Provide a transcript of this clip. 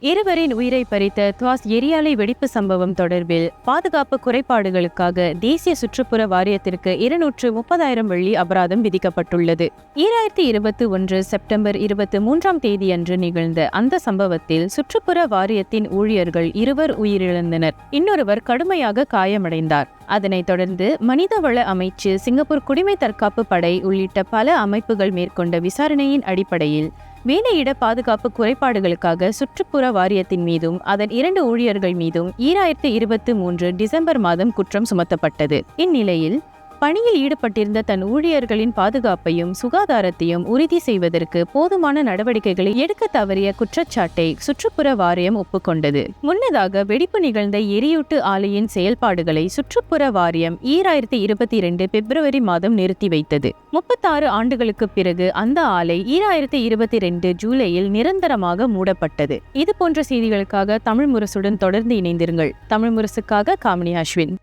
இருவரின் உயிரை பறித்த துவாஸ் எரியாலை வெடிப்பு சம்பவம் தொடர்பில் பாதுகாப்பு குறைபாடுகளுக்காக தேசிய சுற்றுப்புற வாரியத்திற்கு இருநூற்று முப்பதாயிரம் வெள்ளி அபராதம் விதிக்கப்பட்டுள்ளது. ஈராயிரத்தி இருபத்தி ஒன்று செப்டம்பர் இருபத்தி மூன்றாம் தேதியன்று நிகழ்ந்த அந்த சம்பவத்தில் சுற்றுப்புற வாரியத்தின் ஊழியர்கள் இருவர் உயிரிழந்தனர். இன்னொருவர் கடுமையாக காயமடைந்தார். அதனைத் தொடர்ந்து மனிதவள அமைச்சு சிங்கப்பூர் குடிமை தற்காப்பு படை உள்ளிட்ட பல அமைப்புகள் மேற்கொண்ட விசாரணையின் அடிப்படையில் வேலையிட பாதுகாப்பு குறைபாடுகளுக்காக சுற்றுப்புற வாரியத்தின் மீதும் அதன் இரண்டு ஊழியர்கள் மீதும் ஈராயிரத்து இருபத்தி மூன்று டிசம்பர் மாதம் குற்றம் சுமத்தப்பட்டது. இந்நிலையில் பணியில் ஈடுபட்டிருந்த தன் ஊழியர்களின் பாதுகாப்பையும் சுகாதாரத்தையும் உறுதி செய்வதற்கு போதுமான நடவடிக்கைகளை எடுக்க தவறிய குற்றச்சாட்டை சுற்றுப்புற வாரியம் ஒப்புக்கொண்டது. முன்னதாக வெடிப்பு நிகழ்ந்த எரியூட்டு ஆலையின் செயல்பாடுகளை சுற்றுப்புற வாரியம் ஈராயிரத்தி இருபத்தி இரண்டு பிப்ரவரி மாதம் நிறுத்தி வைத்தது. முப்பத்தாறு ஆண்டுகளுக்கு பிறகு அந்த ஆலை ஈராயிரத்தி இருபத்தி ரெண்டு ஜூலையில் நிரந்தரமாக மூடப்பட்டது. இது போன்ற செய்திகளுக்காக தமிழ் முரசுடன் தொடர்ந்து இணைந்திருங்கள். தமிழ் முரசுக்காக காமினி அஸ்வின்.